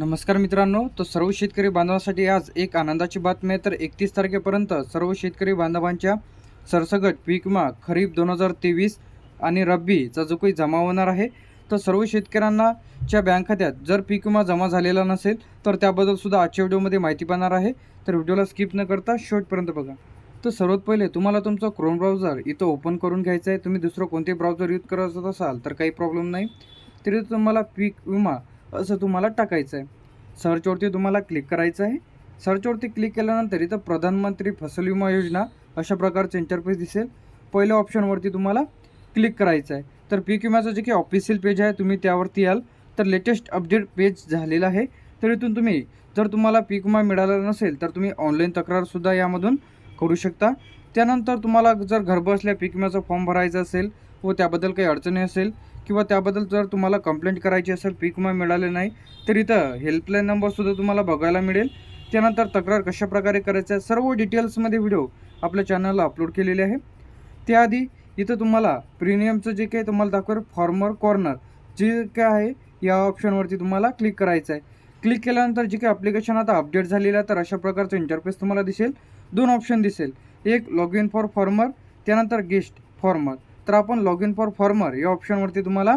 नमस्कार मित्रांनो तर सर्व शेतकरी बांधवांसाठी आज एक आनंदाची बातमी आहे. तर एकतीस तारखेपर्यंत सर्व शेतकरी बांधवांच्या सरसगट पीक विमा खरीप दोन हजार तेवीस आणि रब्बीचा जो काही जमा होणार आहे तर सर्व शेतकऱ्यांना च्या बँक खात्यात जर पीक विमा जमा झालेला नसेल तर त्याबद्दल सुद्धा आजच्या व्हिडिओमध्ये माहिती पाहणार आहे. तर व्हिडिओला स्किप न करता शेवटपर्यंत बघा. तर सर्वात पहिले तुम्हाला तुमचं क्रोम ब्राउझर इथं ओपन करून घ्यायचं आहे. तुम्ही दुसरं कोणते ब्राउझर यूज करत असाल तर काही प्रॉब्लेम नाही. तरी तुम्हाला पीक विमा असं तुम्हाला टाकायचं आहे. सर्चवरती तुम्हाला क्लिक करायचं आहे. सर्चवरती क्लिक केल्यानंतर इथं प्रधानमंत्री फसल विमा योजना अशा प्रकारचं इंटरफेस दिसेल. पहिल्या ऑप्शनवरती तुम्हाला क्लिक करायचं आहे. तर पीक विम्याचं जे काही ऑफिशियल पेज आहे तुम्ही त्यावरती याल. तर लेटेस्ट अपडेट पेज झालेलं आहे. तर इथून तुम्ही जर तुम्हाला पीक विमा मिळाला नसेल तर तुम्ही ऑनलाईन तक्रारसुद्धा यामधून करू शकता. त्यानंतर तुम्हाला जर घरबसल्या पीक विम्याचा फॉर्म भरायचा असेल व त्याबद्दल काही अडचणी असेल किंवा त्याबद्दल जर तुम्हाला कंप्लेंट करायची असेल पीक विमा मिळाले नाही तर इथं हेल्पलाईन नंबरसुद्धा तुम्हाला बघायला मिळेल. त्यानंतर तक्रार कशा प्रकारे करायचं आहे सर्व डिटेल्समध्ये व्हिडिओ आपल्या चॅनलला अपलोड केलेले आहे. त्याआधी इथं तुम्हाला प्रीमियमचं जे काही तुम्हाला दाखवेल फॉर्मर कॉर्नर जे काय आहे या ऑप्शनवरती तुम्हाला क्लिक करायचं आहे. क्लिक केल्यानंतर जे काही ॲप्लिकेशन आता अपडेट झालेलं आहे तर अशा प्रकारचं इंटरफेस तुम्हाला दिसेल. दोन ऑप्शन दिसेल. एक लॉग इन फॉर फॉर्मर त्यानंतर गेस्ट फॉर्मर तर आपण लॉग इन फॉर फॉर्मर या ऑप्शनवरती तुम्हाला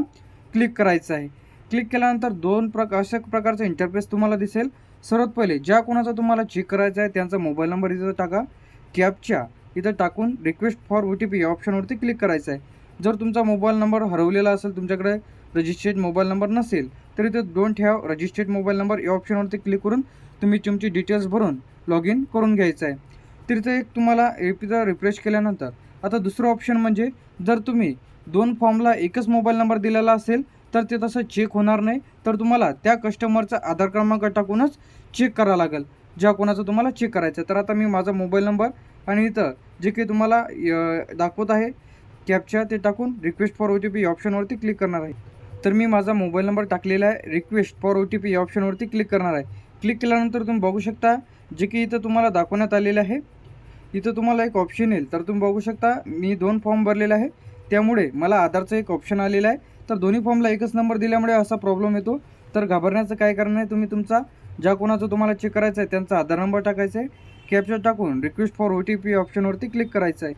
क्लिक करायचं आहे. क्लिक केल्यानंतर दोन प्रकार अशा प्रकारचा इंटरफेस तुम्हाला दिसेल. सर्वात पहिले ज्या कोणाचा तुम्हाला चेक करायचा आहे त्यांचा मोबाईल नंबर इथं टाका. कॅबच्या इथं टाकून request for O T P या ऑप्शनवरती क्लिक करायचं आहे. जर तुमचा मोबाईल नंबर हरवलेला असेल तुमच्याकडे रजिस्टर्ड मोबाईल नंबर नसेल तर इथं don't have registered mobile number या ऑप्शनवरती क्लिक करून तुम्ही तुमची डिटेल्स भरून लॉग इन करून घ्यायचं आहे. तर इथं एक तुम्हाला एपीचा रिफ्रेश केल्यानंतर आता दुसरं ऑप्शन म्हणजे जर तुम्ही दोन फॉर्मला एकच मोबाईल नंबर दिलेला असेल तर ते तसं चेक होणार नाही. तर तुम्हाला त्या कस्टमरचा आधार क्रमांक टाकूनच चेक करावं लागेल. ज्या कोणाचं तुम्हाला चेक करायचं आहे. तर आता मी माझा मोबाईल नंबर आणि इथं जे काही तुम्हाला दाखवत आहे कॅपच्या ते टाकून request for O T P ऑप्शनवरती click करणार आहे. तर मी माझा मोबाईल नंबर टाकलेला आहे. Request for O T P ऑप्शनवरती click करणार आहे. क्लिक केल्यानंतर तुम्ही बघू शकता जे की इथं तुम्हाला दाखवण्यात आलेलं आहे इथं तुम्हाला एक ऑप्शन येईल. तर तुम्ही बघू शकता मी दोन फॉर्म भरलेला आहे. त्यामुळे मला आधारचं एक ऑप्शन आलेलं आहे. तर दोन्ही फॉर्मला एकच नंबर दिल्यामुळे असा प्रॉब्लेम येतो. तर घाबरण्याचं काय कारण आहे? तुम्ही तुमचा ज्या कोणाचं तुम्हाला चेक करायचं आहे त्यांचा आधार नंबर टाकायचा आहे. कॅप्चर टाकून request for O T P ऑप्शनवरती click करायचं आहे.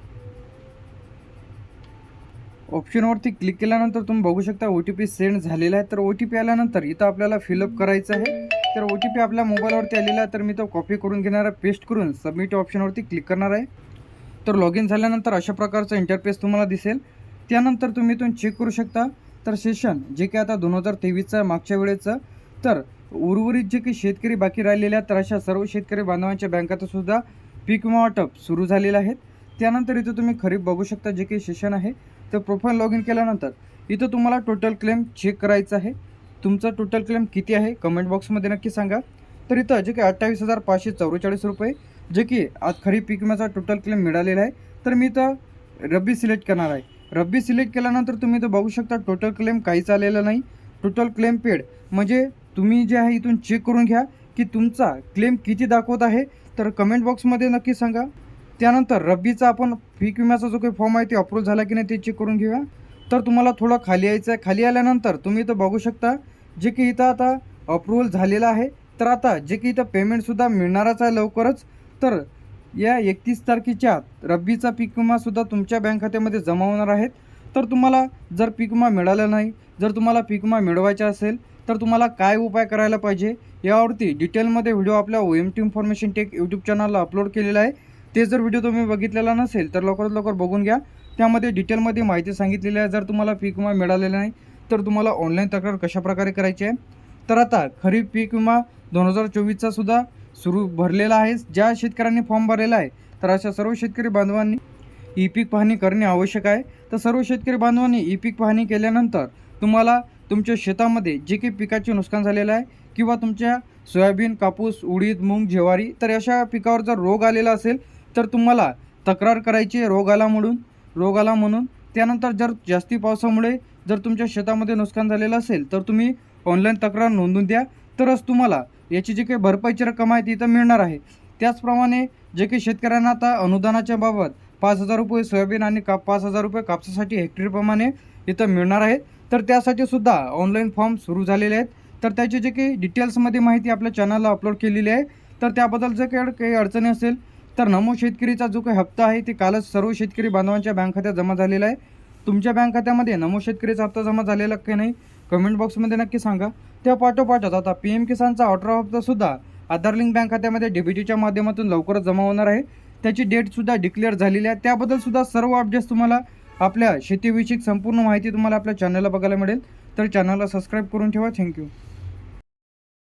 ऑप्शनवरती क्लिक केल्यानंतर तुम्ही बघू शकता ओ टी पी सेंड झालेला आहे. तर ओ टी पी आल्यानंतर इथं आपल्याला फिलअप करायचं आहे. तर ओ टी पी आपल्या मोबाईलवरती आलेला तर मी तो कॉपी करून घेणार आहे पेस्ट करून सबमिट ऑप्शनवरती क्लिक करणार आहे. तर लॉग इन झाल्यानंतर अशा प्रकारचा इंटरफेस तुम्हाला दिसेल. त्यानंतर तुम्ही इथून चेक करू शकता. तर सेशन जे काही आता दोन हजार तेवीसचं मागच्या वेळेचं तर उर्वरित जे काही शेतकरी बाकी राहिलेले आहेत तर अशा सर्व शेतकरी बांधवांच्या बँकातसुद्धा पीक विमा वाटप सुरू झालेलं आहेत. त्यानंतर इथं तुम्ही खरीप बघू शकता जे काही सेशन आहे. तर प्रोफाईल लॉग इन केल्यानंतर इथं तुम्हाला टोटल क्लेम चेक करायचं आहे. तुमचं टोटल क्लेम किती आहे? कमेंट बॉक्समध्ये नक्की सांगा. तर इथं जे काही अठ्ठावीस हजार पाचशे चौवेचाळीस रुपये जे की आज खरीप पीक विम्याचा टोटल क्लेम मिळालेला आहे. तर मी इथं रब्बी सिलेक्ट करणार आहे. रब्बी सिलेक्ट केल्यानंतर तुम्ही इथं बघू शकता टोटल क्लेम काहीच आलेला नाही. टोटल क्लेम पेड म्हणजे तुम्ही जे आहे इथून चेक करून घ्या की तुमचा क्लेम किती दाखवत आहे. तर कमेंट बॉक्समध्ये नक्की सांगा. त्यानंतर रब्बीचा आपण पीक विम्याचा जो काही फॉर्म आहे ते अप्रूव्ह झाला की नाही ते चेक करून घेऊया. तर तुम्हाला थोडं खाली यायचं आहे खाली आल्यानंतर तुम्ही इथं बघू शकता जे की इथं आता अप्रूव्हल झालेलं आहे. तर आता जे की इथं पेमेंटसुद्धा मिळणारच आहे लवकरच. तर या एकतीस तारखेच्या रब्बीचा पीक विमासुद्धा तुमच्या बँक खात्यामध्ये जमा होणार आहेत तर तुम्हाला जर पीक विमा मिळाला नाही जर तुम्हाला पीक विमा मिळवायचा असेल तर तुम्हाला काय उपाय करायला पाहिजे यावरती डिटेलमध्ये व्हिडिओ आपल्या O M T information tech YouTube चॅनलला अपलोड केलेला आहे. ते जर व्हिडिओ तुम्ही बघितलेला नसेल तर लवकरात लवकर बघून घ्या. त्यामध्ये डिटेलमध्ये माहिती सांगितलेली आहे. जर तुम्हाला पीक विमा मिळालेला नाही तर तुम्हाला ऑनलाईन तक्रार कशाप्रकारे करायची आहे? तर आता खरीप पीक विमा दोन हजार चोवीसचा सुद्धा सुरू भरलेला आहे. ज्या शेतकऱ्यांनी फॉर्म भरलेला आहे तर अशा सर्व शेतकरी बांधवांनी ई पीक पाहणी करणे आवश्यक आहे. तर सर्व शेतकरी बांधवांनी ई पीक पाहणी केल्यानंतर तुम्हाला तुमच्या शेतामध्ये जे काही पिकाचे नुकसान झालेलं आहे किंवा तुमच्या सोयाबीन कापूस उडीद मूग ज्वारी तर अशा पिकावर जर रोग आलेला असेल तर तुम्हाला तक्रार करायची आहे रोग आला म्हणून. रोग आला म्हणून त्यानंतर जर जास्ती पावसामुळे जर तुमच्या शेतामध्ये नुकसान झालेलं असेल तर तुम्ही ऑनलाईन तक्रार नोंदवून द्या. तरच तुम्हाला याची जी काही भरपाईची रक्कम आहे ती इथं मिळणार आहे. त्याचप्रमाणे जे काही शेतकऱ्यांना आता अनुदानाच्या बाबत पाच हजार रुपये सोयाबीन आणि काप पाच हजार रुपये कापसासाठी हेक्टरप्रमाणे इथं मिळणार आहेत. तर त्यासाठी सुद्धा ऑनलाईन फॉर्म सुरू झालेले आहेत. तर त्याची जे काही डिटेल्समध्ये माहिती आपल्या चॅनलला अपलोड केलेली आहे. तर त्याबद्दल जर काही काही अडचणी असेल तर नमो शेतकरीचा जो काही हप्ता आहे ते कालच सर्व शेतकरी बांधवांच्या बँक खात्यात जमा झालेला आहे. तुमच्या बँक खात्यामध्ये नमो शेतकरीचा हप्ता जमा झालेला की नाही कमेंट बॉक्समध्ये नक्की सांगा. त्या पाठोपाठच आता पी एम किसानचा अठरा हप्तासुद्धा आधार लिंक बँक खात्यामध्ये डीबीटीच्या माध्यमातून लवकरच जमा होणार आहे. त्याची डेटसुद्धा डिक्लेअर झालेली आहे. त्याबद्दलसुद्धा सर्व अपडेट्स तुम्हाला आपल्या शेतीविषयक संपूर्ण माहिती तुम्हाला आपल्या चॅनलला बघायला मिळेल. तर चॅनलला सबस्क्राईब करून ठेवा. थँक्यू